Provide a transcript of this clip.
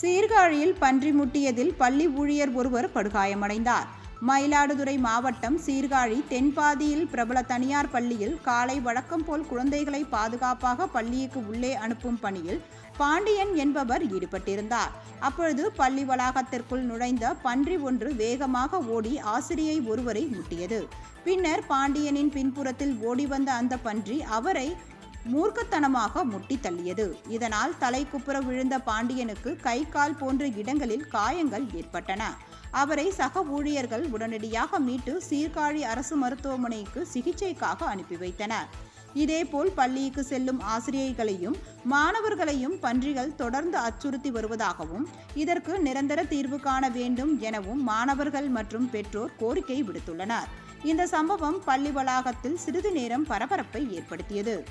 சீர்காழியில் பன்றி முட்டியதில் பள்ளி ஊழியர் ஒருவர் படுகாயமடைந்தார். மயிலாடுதுறை மாவட்டம் சீர்காழி தென்பாதியில் பிரபல தனியார் பள்ளியில் காலை வழக்கம் போல் குழந்தைகளை பாதுகாப்பாக பள்ளிக்கு உள்ளே அனுப்பும் பணியில் பாண்டியன் என்பவர் ஈடுபட்டிருந்தார். அப்பொழுது பள்ளி வளாகத்திற்குள் நுழைந்த பன்றி ஒன்று வேகமாக ஓடி ஆசிரியை ஒருவரை முட்டியது. பின்னர் பாண்டியனின் பின்புறத்தில் ஓடி வந்த அந்த பன்றி அவரை மூர்க்கத்தனமாக முட்டி தள்ளியது. இதனால் தலை குப்புற விழுந்த பாண்டியனுக்கு கை கால் போன்ற இடங்களில் காயங்கள் ஏற்பட்டன. அவரை சக ஊழியர்கள் உடனடியாக மீட்டு சீர்காழி அரசு மருத்துவமனைக்கு சிகிச்சைக்காக அனுப்பி வைத்தனர். இதேபோல் பள்ளிக்கு செல்லும் ஆசிரியர்களையும் மாணவர்களையும் பன்றிகள் தொடர்ந்து அச்சுறுத்தி வருவதாகவும் இதற்கு நிரந்தர தீர்வு காண வேண்டும் எனவும் மாணவர்கள் மற்றும் பெற்றோர் கோரிக்கை விடுத்துள்ளனர். இந்த சம்பவம் பள்ளி வளாகத்தில் சிறிது நேரம் பரபரப்பை ஏற்படுத்தியது.